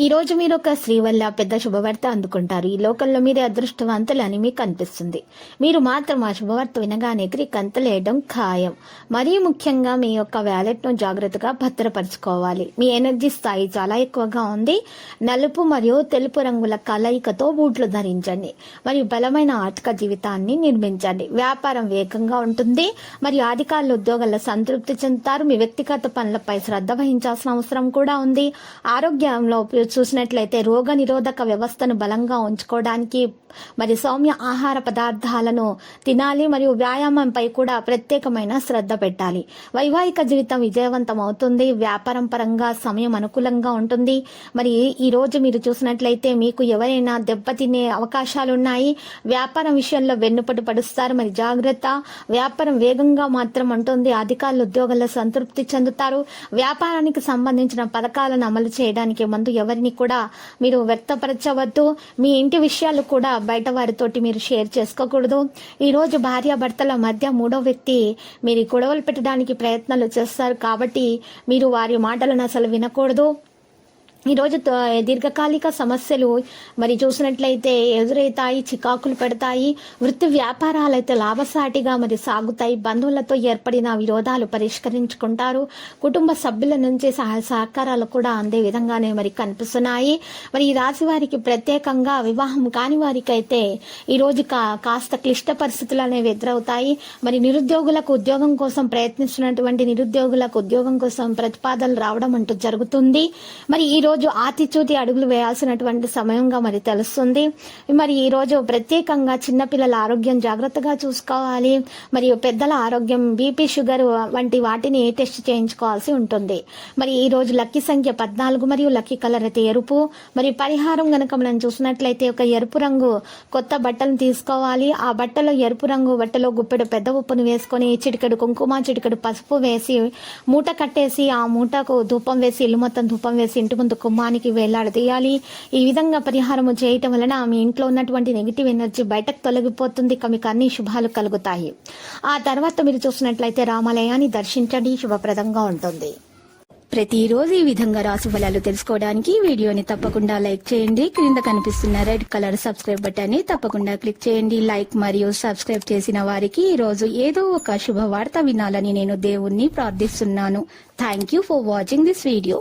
ఈ రోజు మీరు ఒక స్త్రీ వల్ల పెద్ద శుభవార్త అందుకుంటారు. ఈ లోకంలో మీరే అదృష్టవంతులని మీకు అనిపిస్తుంది. మీరు మాత్రం ఆ శుభవార్త వినగానే ఎగిరి కంతలేయడం ఖాయం. మరీ ముఖ్యంగా మీ యొక్క వ్యాలెట్ను జాగ్రత్తగా భద్రపరచుకోవాలి. మీ ఎనర్జీ స్థాయి చాలా ఎక్కువగా ఉంది. నలుపు మరియు తెలుపు రంగుల కలయికతో బూట్లు ధరించండి. మరియు బలమైన ఆర్థిక జీవితాన్ని నిర్మించండి. వ్యాపారం వేగంగా ఉంటుంది. మరియు అధికారులు ఉద్యోగాల్లో సంతృప్తి చెందుతారు. మీ వ్యక్తిగత పనులపై శ్రద్ధ వహించాల్సిన అవసరం కూడా ఉంది. ఆరోగ్యంలో చూసినట్లయితే రోగ నిరోధక వ్యవస్థను బలంగా ఉంచుకోవడానికి మరి సౌమ్య ఆహార పదార్థాలను తినాలి మరియు వ్యాయామంపై కూడా ప్రత్యేకమైన శ్రద్ధ పెట్టాలి. వైవాహిక జీవితం విజయవంతం అవుతుంది వ్యాపారం పరంగా సమయం అనుకూలంగా ఉంటుంది. మరి ఈ రోజు మీరు చూసినట్లయితే మీకు ఎవరైనా దెబ్బతినే అవకాశాలు ఉన్నాయి వ్యాపారం విషయంలో వెన్నుపడి పడుస్తారు మరి జాగ్రత్త. వ్యాపారం వేగంగా మాత్రం ఉంటుంది. అధికారులు ఉద్యోగాల్లో సంతృప్తి చెందుతారు. వ్యాపారానికి సంబంధించిన పథకాలను అమలు చేయడానికి ముందు ఎవరిని కూడా మీరు వ్యక్తపరచవద్దు. మీ ఇంటి విషయాలు కూడా బయట వారితోటి మీరు షేర్ చేసుకోకూడదు. ఈరోజు భార్యాభర్తల మధ్య మూడో వ్యక్తి మీరు గొడవలు పెట్టడానికి ప్రయత్నాలు చేస్తారు కాబట్టి మీరు వారి మాటలను అసలు వినకూడదు. ఈరోజు దీర్ఘకాలిక సమస్యలు మరి చూసినట్లయితే ఎదురవుతాయి చికాకులు పెడతాయి వృత్తి వ్యాపారాలు అయితే లాభసాటిగా మరి సాగుతాయి బంధువులతో ఏర్పడిన విరోధాలు పరిష్కరించుకుంటారు కుటుంబ సభ్యుల నుంచి సహాయ సహకారాలు కూడా అందే విధంగానే మరి కనిపిస్తున్నాయి. మరి ఈ రాశి వారికి ప్రత్యేకంగా వివాహం కాని వారికి అయితే ఈరోజు కా కాస్త క్లిష్ట పరిస్థితులు అనేవి ఎదురవుతాయి. మరి నిరుద్యోగులకు ఉద్యోగం కోసం ప్రయత్నిస్తున్నటువంటి నిరుద్యోగులకు ఉద్యోగం కోసం ప్రతిపాదనలు రావడం అంటూ జరుగుతుంది. మరి ఈ రోజు ఆతిచూతి అడుగులు వేయాల్సినటువంటి సమయంగా మరి తెలుస్తుంది. మరి ఈ రోజు ప్రత్యేకంగా చిన్నపిల్లల ఆరోగ్యం జాగ్రత్తగా చూసుకోవాలి. మరియు పెద్దల ఆరోగ్యం బీపీ షుగర్ వంటి వాటిని టెస్ట్ చేయించుకోవాల్సి ఉంటుంది. మరి ఈ రోజు లక్కీ సంఖ్య పద్నాలుగు మరియు లక్కీ కలర్ అయితే ఎరుపు. మరి పరిహారం గనక మనం చూసినట్లయితే ఒక ఎరుపు రంగు కొత్త బట్టలను తీసుకోవాలి. ఆ బట్టలో ఎరుపు రంగు బట్టలో గుప్పెడు పెద్ద ఉప్పును వేసుకొని చిటికెడు కుంకుమ చిటికెడు పసుపు వేసి మూట కట్టేసి ఆ మూటకు ధూపం వేసి ఇల్లు మొత్తం ధూపం వేసి ఇంటి ముందు కుమ్మానికి వేలాడదీయాలి ఈ విధంగా పరిహారము చేయటం వలన మీ ఇంట్లో ఉన్నటువంటి నెగిటివ్ ఎనర్జీ బయటకు తొలగిపోతుంది. ఇక మీకు అన్ని శుభాలు కలుగుతాయి. ఆ తర్వాత మీరు చూసినట్లయితే రామాలయాన్ని దర్శించండి. శుభప్రదంగా ఉంటుంది. ప్రతిరోజు ఈ విధంగా రాశి ఫలాలు తెలుసుకోవడానికి వీడియోని తప్పకుండా లైక్ చేయండి. క్రింద కనిపిస్తున్న రెడ్ కలర్ సబ్స్క్రైబ్ బటన్ని తప్పకుండా క్లిక్ చేయండి. లైక్ మరియు సబ్స్క్రైబ్ చేసిన వారికి ఈ రోజు ఏదో ఒక శుభవార్త వినాలని నేను దేవుణ్ణి ప్రార్థిస్తున్నాను. Thank you for watching this video